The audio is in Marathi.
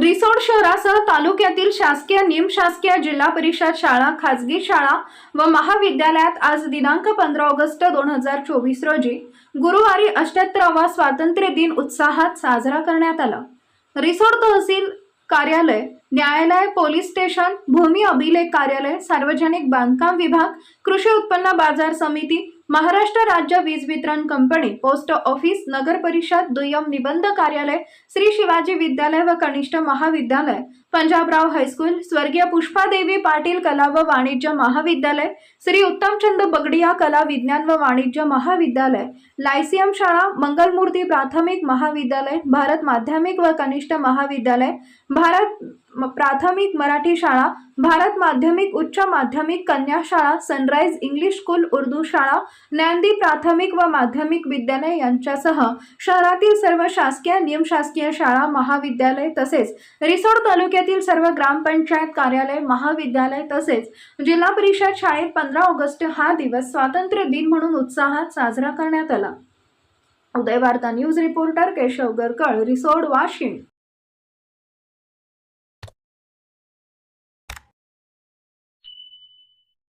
रिसोड शहरासह तालुक्यातील शासकीय निमशासकीय जिल्हा परिषद शाळा खाजगी शाळा व महाविद्यालयात आज दिनांक पंधरा ऑगस्ट दोन हजार चोवीस रोजी गुरुवारी अष्ट्याहत्तरावा स्वातंत्र्य दिन उत्साहात साजरा करण्यात आला. रिसोड तहसील कार्यालय न्यायालय पोलीस स्टेशन भूमी अभिलेख कार्यालय सार्वजनिक बांधकाम विभाग कृषी उत्पन्न बाजार समिती महाराष्ट्र राज्य वीज वितरण कंपनी पोस्ट ऑफिस नगर परिषद दुय्यम निबंध कार्यालय श्री शिवाजी विद्यालय व कनिष्ठ महाविद्यालय पंजाबराव हायस्कूल स्वर्गीय पुष्पादेवी पाटील कला व वाणिज्य महाविद्यालय श्री उत्तमचंद बगडिया कला विज्ञान व वाणिज्य महाविद्यालय लायसियम शाळा मंगलमूर्ती प्राथमिक महाविद्यालय भारत माध्यमिक व कनिष्ठ महाविद्यालय भारत प्राथमिक मराठी शाळा भारत माध्यमिक उच्च माध्यमिक कन्या शाळा सनराइज इंग्लिश स्कूल उर्दू शाळा ज्ञानदी प्राथमिक व माध्यमिक विद्यालय यांच्यासह शहरातील सर्व शासकीय निमशासकीय शाळा महाविद्यालय तसेच रिसोड तालुक्यातील सर्व ग्रामपंचायत कार्यालय महाविद्यालय तसेच जिल्हा परिषद शाळेत पंधरा ऑगस्ट हा दिवस स्वातंत्र्य दिन म्हणून उत्साहात साजरा करण्यात आला. Uday Varta news reporter Keshav Garkal Risod Washim.